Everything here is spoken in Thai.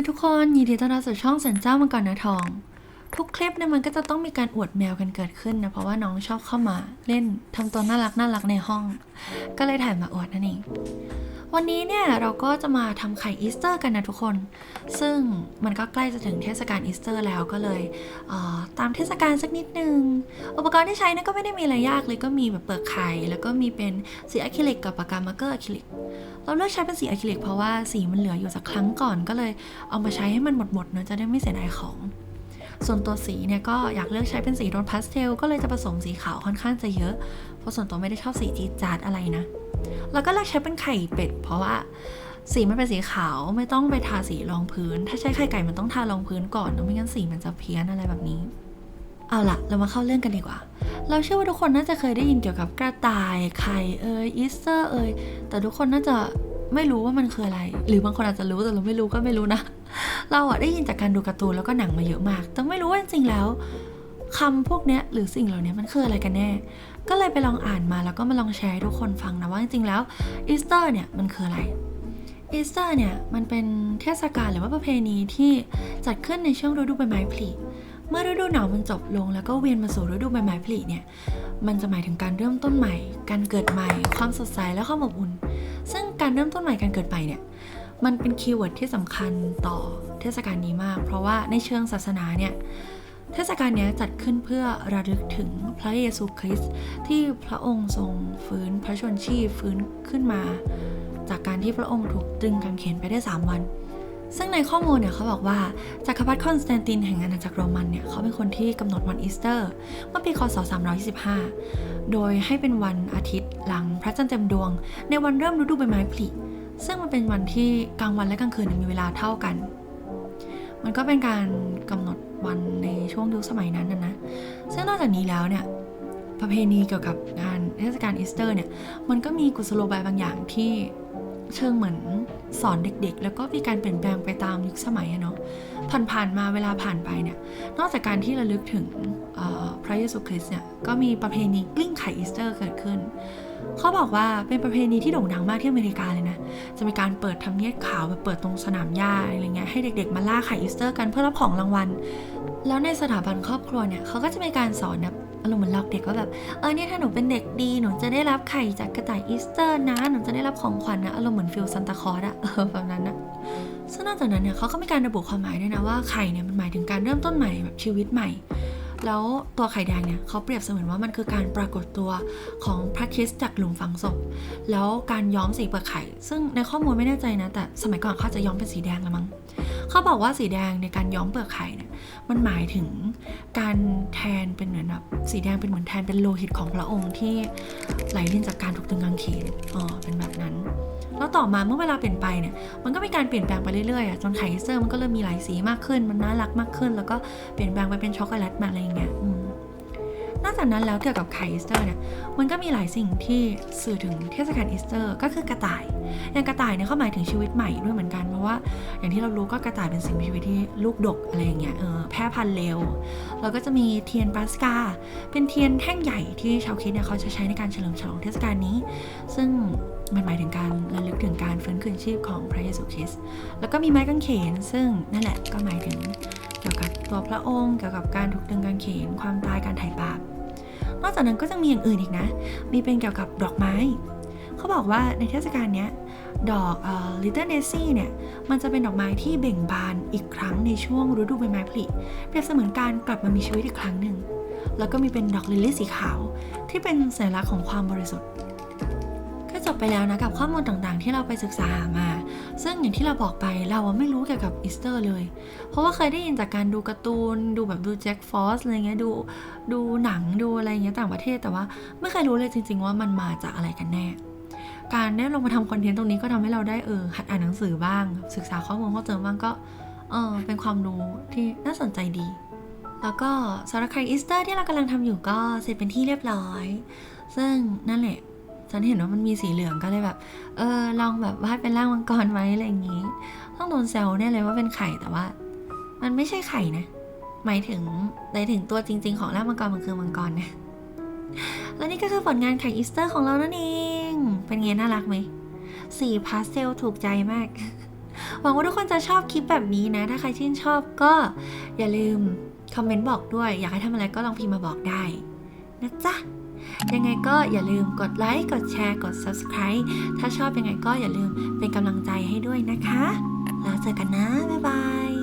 นะทุกคน ยินดีต้อนรับสู่ช่องสันเจ้ามังกรนาทอง ทุกคลิปเนี่ยมันก็จะต้องมีการอวดแมวกันเกิดขึ้นนะเพราะว่าน้องชอบเข้ามาเล่นทำตัวน่ารักน่ารักในห้อง ก็เลยถ่ายมาอวดนั่นเองวันนี้เนี่ยเราก็จะมาทำไข่อีสเตอร์กันนะทุกคน ซึ่งมันก็ใกล้จะถึงเทศกาลอีสเตอร์แล้วก็เลยเตามเทศกาลสักนิดนึง อุปกรณ์ที่ใช้นี่ยก็ไม่ได้มีอะไรยากเลยก็มีแบบเปลือกไข่ แล้วก็มีเป็นสีอะคริลิกกับปากกามาร์เกอร์อะคริลิก เราเลือกใช้เป็นสีอะคริลิกเพราะว่าสีมันเหลืออยู่จากครั้งก่อนก็เลยเอามาใช้ให้มันหมดๆเนอะจะได้ไม่เสียดายของ ส่วนตัวสีเนี่ยก็อยากเลือกใช้เป็นสีโทนพาสเทลก็เลยจะผสมสีขาวค่อนข้างจะเยอะ เพราะส่วนตัวไม่ได้ชอบสีจีดจาดอะไรนะ แล้วก็เลือกใช้เป็นไข่เป็ด เพราะว่าสีมันเป็นสีขาวไม่ต้องไปทาสีรองพื้น ถ้าใช้ไข่ไก่มันต้องทารองพื้นก่อนนะไม่งั้นสีมันจะเพี้ยนอะไรแบบนี้ เอาล่ะเรามาเข้าเรื่องกันดีกว่า เราเชื่อว่าทุกคนน่าจะเคยได้ยินเกี่ยวกับกระต่ายไข่เอยอีสเตอร์เอยแต่ทุกคนน่าจะ ไม่รู้ว่ามันคืออะไร หรือบางคนอาจจะรู้แต่เราไม่รู้ก็ไม่รู้นะ เราอะได้ยินจากการดูการ์ตูนแล้วก็หนังมาเยอะมาก แต่ไม่รู้ว่าจริงๆแล้วคำพวกเนี้ยหรือสิ่งเหล่านี้มันคืออะไรกันแน่ ก็เลยไปลองอ่านมาแล้วก็มาลองแชร์ให้ทุกคนฟังนะว่าจริงๆแล้วอีสเตอร์เนี่ยมันคืออะไรอีสเตอร์เนี่ยมันเป็นเทศกาลหรือว่าประเพณีที่จัดขึ้นในช่วงฤดูใบไม้ผลิเมื่อฤดูหนาวมันจบลงแล้วก็เวียนมาสู่ฤดูใบไม้ผลิเนี่ย มันจะหมายถึงการเริ่มต้นใหม่ การเกิดใหม่ ความสดใสและความอบอุ่น ซึ่งการเริ่มต้นใหม่การเกิดใหม่เนี่ยมันเป็นคีย์เวิร์ดที่สำคัญต่อเทศกาลนี้มาก เพราะว่าในเชิงศาสนาเนี่ยเทศกาลนี้จัดขึ้นเพื่อระลึกถึงพระเยซูคริสต์ที่พระองค์ทรงฟื้นพระชนชีพฟื้นขึ้นมา จากการที่พระองค์ถูกตรึงกางเขนไปได้ 3 วัน ซึ่งในข้อมูลเนี่ยเขาบอกว่าจักรพรรดิคอนสแตนตินแห่งอาณาจักรโรมันเนี่ยเขาเป็นคนที่กำหนดวันอีสเตอร์ เมื่อปีคศ 325 โดยให้เป็นวันอาทิตย์หลังพระจันทร์เต็มดวง ในวันเริ่มฤดูใบไม้ผลิซึ่งมันเป็นวันที่กลางวันและกลางคืนมีเวลาเท่ากัน มันก็เป็นการกำหนดวันในช่วงยุคสมัยนั้นนะนะซึ่งนอกจากนี้แล้วเนี่ยประเพณีเกี่ยวกับงานเทศกาลอีสเตอร์เนี่ยมันก็มีกุศโลบายบางอย่างที่ เชิงเหมือนสอนเด็กๆ แล้วก็มีการเปลี่ยนแปลงไปตามยุคสมัยอะเนาะผ่านๆมาเวลาผ่านไปเนี่ย นอกจากการที่ระลึกถึงพระเยซูคริสต์เนี่ย ก็มีประเพณีกลิ้งไข่อีสเตอร์เกิดขึ้น เขาบอกว่าเป็นประเพณีที่โด่งดังมากที่อเมริกาเลยนะ จะมีการเปิดทำเนียบขาวไปเปิดตรงสนามหญ้าอะไรเงี้ยให้เด็กๆมาล่าไข่อีสเตอร์กันเพื่อรับของรางวัล แล้วในสถาบันครอบครัวเนี่ยเขาก็จะมีการสอนแบบอารมณ์เหมือนหลอกเด็กว่าแบบเออเนี่ยถ้าหนูเป็นเด็กดีหนูจะได้รับไข่จากกระต่ายอีสเตอร์นะหนูจะได้รับของขวัญนะอารมณ์เหมือนฟิลซันตาคอสอะเออแบบนั้นนะซึ่งนอกจากนั้นเนี่ยเขาก็มีการระบุความหมายด้วยนะว่าไข่เนี่ยมันหมายถึงการเริ่มต้นใหม่แบบชีวิตใหม่ แล้วตัวไข่แดงเนี่ยเขาเปรียบเสมือนว่ามันคือการปรากฏตัวของพระคริสต์จากหลุมฝังศพ แล้วการย้อมสีเปลือกไข่ ซึ่งในข้อมูลไม่แน่ใจนะ แต่สมัยก่อนเขาจะย้อมเป็นสีแดงละมั้ง เขาบอกว่าสีแดงในการย้อมเปลือกไข่เนี่ยมันหมายถึงการแทนเป็นเหมือนแบบสีแดงเป็นเหมือนแทนเป็นโลหิตของพระองค์ที่ไหลเลียนจากการถูกตึงกางเขนอ๋อเป็นแบบนั้น แล้วต่อมาเมื่อเวลาเปลี่ยนไปเนี่ยมันก็มีการเปลี่ยนแปลงไปเรื่อยๆอะจนไข่เซอร์มันก็เริ่มมีหลายสีมากขึ้นมันน่ารักมากขึ้น แล้วก็เปลี่ยนแปลงไปเป็นช็อกโกแลตมาอะไรอย่างเงี้ยอืม นอกจากนั้นแล้วเกี่ยวกับไข่อีสเตอร์เนี่ยมันก็มีหลายสิ่งที่สื่อถึงเทศกาลอีสเตอร์ ก็คือกระต่ายอย่างกระต่ายเนี่ยเขาหมายถึงชีวิตใหม่ด้วยเหมือนกันเพราะว่าอย่างที่เรารู้ก็กระต่ายเป็นสิ่งมีชีวิตที่ลูกดกอะไรอย่างเงี้ยเออแพร่พันธุ์เร็วแล้วก็จะมีเทียนปาสกา เป็นเทียนแท่งใหญ่ที่ชาวคริสเนี่ยเขาจะใช้ในการเฉลิมฉลองเทศกาลนี้ ซึ่งมันหมายถึงการระลึกถึงการฟื้นคืนชีพของพระเยซูคริสต์แล้วก็มีไม้กางเขนซึ่งนั่นแหละก็หมายถึง ตัวพระองค์เกี่ยวกับการถูกดึงกางเขนความตายการไถ่บาปนอกจากนั้นก็จะมีอย่างอื่นอีกนะ มีเป็นเกี่ยวกับดอกไม้ เขาบอกว่าในเทศกาลนี้ดอกเอ่อ Little Daisy เนี่ย มันจะเป็นดอกไม้ที่เบ่งบานอีกครั้งในช่วงฤดูใบไม้ผลิเปรียบเสมือนการกลับมามีชีวิตอีกครั้งหนึ่ง แล้วก็มีเป็นดอกลิลลี่สีขาว ที่เป็นสัญลักษณ์ของความบริสุทธิ์ ก็จบไปแล้วนะกับข้อมูลต่างๆ ที่เราไปศึกษาหามา ซึ่งอย่างที่เราบอกไปเราไม่รู้เกี่ยวกับอีสเตอร์เลย เพราะว่าเคยได้ยินจากการดูการ์ตูน ดูแบบดูแจ็คฟอสอะไรเงี้ย ดูดูหนังดูอะไรเงี้ยต่างประเทศ แต่ว่าไม่เคยรู้เลยจริง ๆ ว่ามันมาจากอะไรกันแน่ การได้ลงมาทำคอนเทนต์ตรงนี้ก็ทำให้เราได้เออหัดอ่านหนังสือบ้าง ศึกษาข้อมูลเพิ่มเติมบ้างก็เออเป็นความรู้ที่น่าสนใจดี แล้วก็สำหรับใครอีสเตอร์ที่เรากำลังทำอยู่ก็เสร็จเป็นที่เรียบร้อย ซึ่งนั่นแหละ ฉันเห็นว่ามันมีสีเหลืองก็เลยแบบ เออ ลองแบบวาดเป็นร่างมังกรไว้อะไรอย่างงี้ ต้องโดนแซวแน่เลยว่าเป็นไข่แต่ว่า มันไม่ใช่ไข่นะ หมายถึงหมายถึงตัวจริง ๆ ของร่างมังกรมันคือมังกรนะและนี่ก็คือผลงานไข่อีสเตอร์ของเรานั่นเอง เป็นไงน่ารักไหม สีพาสเทลถูกใจมาก หวังว่าทุกคนจะชอบคลิปแบบนี้นะ ถ้าใครชื่นชอบก็อย่าลืมคอมเมนต์บอกด้วย อยากให้ทำอะไรก็ลองพิมพ์มาบอกได้ นะจ๊ะ ยังไงก็อย่าลืมกดไลค์ กดแชร์ กด subscribe ถ้าชอบยังไงก็อย่าลืมเป็นกำลังใจให้ด้วยนะคะ แล้วเจอกันนะ บ๊ายบาย